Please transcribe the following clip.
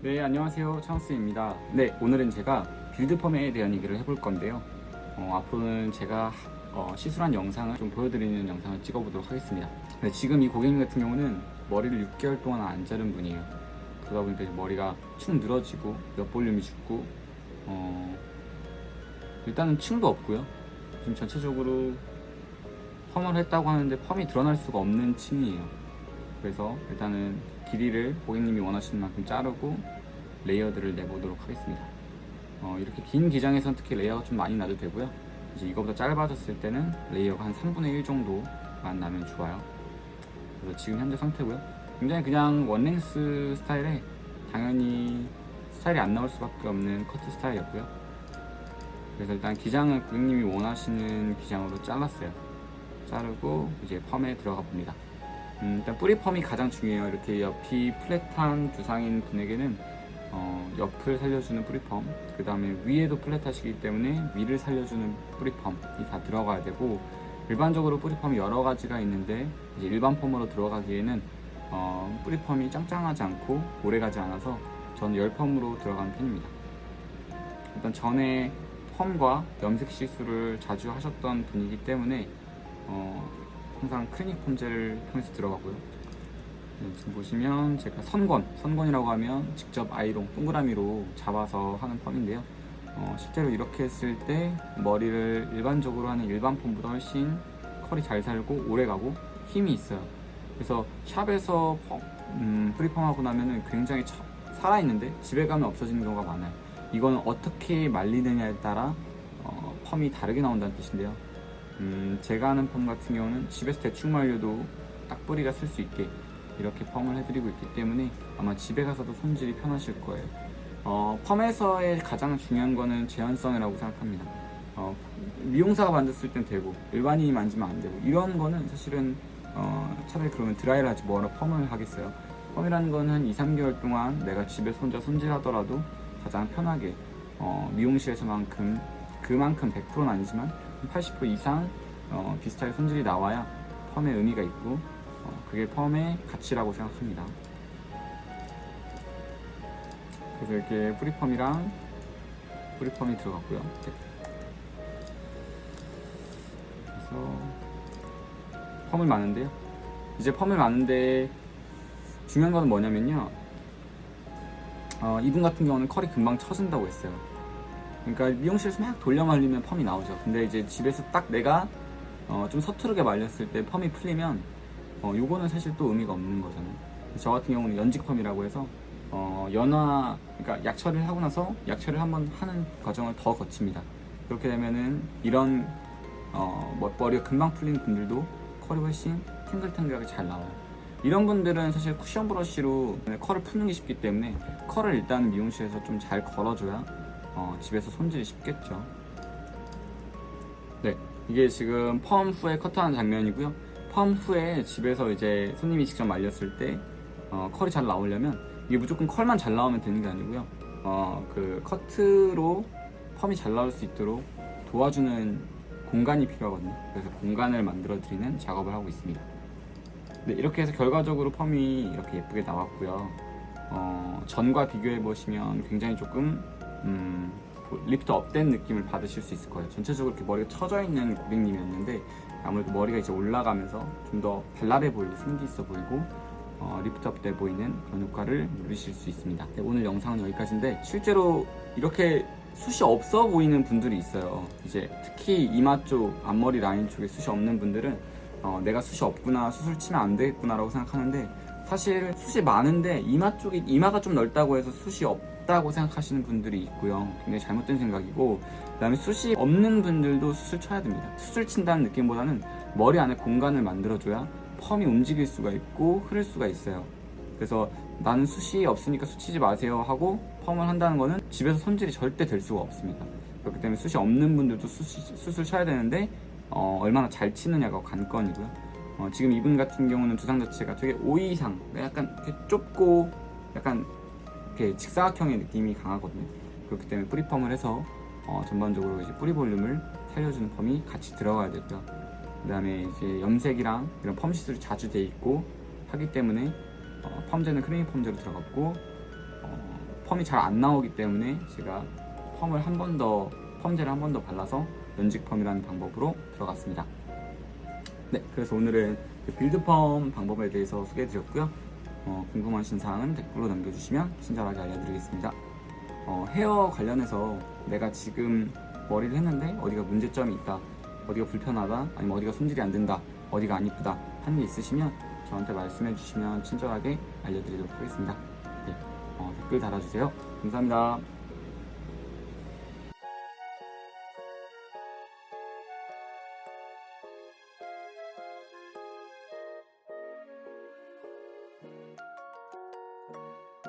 네, 안녕하세요. 창수입니다. 네, 오늘은 제가 빌드펌에 대한 얘기를 해볼 건데요. 어, 앞으로는 제가 어, 시술한 영상을 좀 보여드리는 영상을 찍어보도록 하겠습니다. 네, 지금 이 고객님 같은 경우는 머리를 6개월 동안 안 자른 분이에요. 그러다 보니까 머리가 축 늘어지고 몇 볼륨이 죽고 어, 일단은 층도 없고요. 지금 전체적으로 펌을 했다고 하는데 펌이 드러날 수가 없는 층이에요. 그래서 일단은 길이를 고객님이 원하시는 만큼 자르고 레이어드를 내보도록 하겠습니다. 어, 이렇게 긴 기장에선 특히 레이어가 좀 많이 나도 되고요. 이제 이거보다 짧아졌을 때는 레이어가 한 3분의 1 정도만 나면 좋아요. 그래서 지금 현재 상태고요. 굉장히 그냥 원랭스 스타일에 당연히 스타일이 안 나올 수밖에 없는 커트 스타일이었고요. 그래서 일단 기장을 고객님이 원하시는 기장으로 잘랐어요. 자르고 이제 펌에 들어가 봅니다. 음, 일단 뿌리 펌이 가장 중요해요. 이렇게 옆이 플랫한 두상인 분에게는 어, 옆을 살려주는 뿌리 펌, 그 다음에 위에도 플랫하시기 때문에 위를 살려주는 뿌리 펌이 다 들어가야 되고 일반적으로 뿌리 펌이 여러 가지가 있는데 일반 펌으로 들어가기에는 어, 뿌리 펌이 짱짱하지 않고 오래가지 않아서 저는 열 펌으로 들어가는 편입니다. 일단 전에 펌과 염색 시술을 자주 하셨던 분이기 때문에 어, 항상 크리닉 폼젤을 통해서 들어가고요. 네, 지금 보시면 제가 선건, 선건이라고 하면 직접 아이롱, 동그라미로 잡아서 하는 펌인데요. 어, 실제로 이렇게 했을 때 머리를 일반적으로 하는 일반 펌보다 훨씬 컬이 잘 살고 오래 가고 힘이 있어요. 그래서 샵에서 펌, 음, 프리펌하고 나면은 굉장히 차- 살아있는데 집에 가면 없어지는 경우가 많아요. 이거는 어떻게 말리느냐에 따라 어, 펌이 다르게 나온다는 뜻인데요. 음, 제가 하는 펌 같은 경우는 집에서 대충 말려도 딱 뿌리가 쓸 수 있게 이렇게 펌을 해드리고 있기 때문에 아마 집에 가서도 손질이 편하실 거예요. 어, 펌에서의 가장 중요한 거는 재현성이라고 생각합니다. 어, 미용사가 만졌을 땐 되고 일반인이 만지면 안 되고 이런 거는 사실은 어, 차라리 그러면 드라이를 하지 뭐하러 펌을 하겠어요. 펌이라는 건한 2, 3개월 동안 내가 집에서 혼자 손질하더라도 가장 편하게 어, 미용실에서만큼 그만큼 100%는 아니지만 80% 이상 어, 비슷하게 손질이 나와야 펌의 의미가 있고 어, 그게 펌의 가치라고 생각합니다. 그래서 이렇게 뿌리펌이랑 뿌리펌이 들어갔고요. 이렇게. 그래서 펌을 마는데요. 이제 펌을 마는데 중요한 거는 뭐냐면요. 어, 이분 같은 경우는 컬이 금방 처진다고 했어요. 그러니까 미용실에서 막 돌려 말리면 펌이 나오죠. 근데 이제 집에서 딱 내가 어, 좀 서투르게 말렸을 때 펌이 풀리면 어, 요거는 사실 또 의미가 없는 거잖아요. 저 같은 경우는 연직 펌이라고 해서 어, 연화, 그러니까 약처리를 하고 나서 약처리를 한번 하는 과정을 더 거칩니다. 그렇게 되면은 이런 어, 뭐 머리가 금방 풀린 분들도 컬이 훨씬 탱글탱글하게 잘 나와요. 이런 분들은 사실 쿠션 브러쉬로 컬을 푸는 게 쉽기 때문에 컬을 일단 미용실에서 좀 잘 걸어줘야 어, 집에서 손질이 쉽겠죠. 네, 이게 지금 펌 후에 커트하는 장면이고요. 펌 후에 집에서 이제 손님이 직접 말렸을 때 어, 컬이 잘 나오려면 이게 무조건 컬만 잘 나오면 되는 게 아니고요. 어, 그 커트로 펌이 잘 나올 수 있도록 도와주는 공간이 필요하거든요. 그래서 공간을 만들어 드리는 작업을 하고 있습니다. 네, 이렇게 해서 결과적으로 펌이 이렇게 예쁘게 나왔고요. 어, 전과 비교해 보시면 굉장히 조금 음, 리프트 업된 느낌을 받으실 수 있을 거예요. 전체적으로 이렇게 머리가 처져 있는 고객님이었는데 아무래도 머리가 이제 올라가면서 좀 더 발랄해 보이고 생기 있어 보이고 어, 리프트 업 돼 보이는 그런 효과를 누리실 수 있습니다. 네, 오늘 영상은 여기까지인데 실제로 이렇게 숱이 없어 보이는 분들이 있어요. 이제 특히 이마 쪽 앞머리 라인 쪽에 숱이 없는 분들은 어, 내가 숱이 없구나 수술 치면 안 되겠구나라고 생각하는데 사실 숱이 많은데 이마 쪽이 이마가 좀 넓다고 해서 숱이 없 다고 생각하시는 분들이 있고요. 굉장히 잘못된 생각이고 그다음에 숱이 없는 분들도 수술 쳐야 됩니다. 수술 친다는 느낌보다는 머리 안에 공간을 만들어줘야 펌이 움직일 수가 있고 흐를 수가 있어요. 그래서 나는 숱이 없으니까 수치지 마세요 하고 펌을 한다는 거는 집에서 손질이 절대 될 수가 없습니다. 그렇기 때문에 숱이 없는 분들도 수술 쳐야 되는데 어, 얼마나 잘 치느냐가 관건이고요. 어, 지금 이분 같은 경우는 두상 자체가 되게 오이상, 약간 이렇게 좁고 약간 이렇게 직사각형의 느낌이 강하거든요. 그렇기 때문에 뿌리펌을 해서 어, 전반적으로 이제 뿌리 볼륨을 살려주는 펌이 같이 들어가야 되고요. 그 다음에 이제 염색이랑 이런 펌 시술이 자주 돼 있고 하기 때문에 어, 펌제는 크리미 펌제로 들어갔고 어, 펌이 잘 안 나오기 때문에 제가 펌을 한 번 더 펌젤을 한번 더 발라서 연직 펌이라는 방법으로 들어갔습니다. 네, 그래서 오늘은 그 빌드 펌 방법에 대해서 소개해 드렸고요. 어, 궁금하신 사항은 댓글로 남겨주시면 친절하게 알려드리겠습니다. 어, 헤어 관련해서 내가 지금 머리를 했는데 어디가 문제점이 있다, 어디가 불편하다, 아니면 어디가 손질이 안 된다, 어디가 안 이쁘다 하는 게 있으시면 저한테 말씀해 주시면 친절하게 알려드리도록 하겠습니다. 네, 어, 댓글 달아주세요. 감사합니다.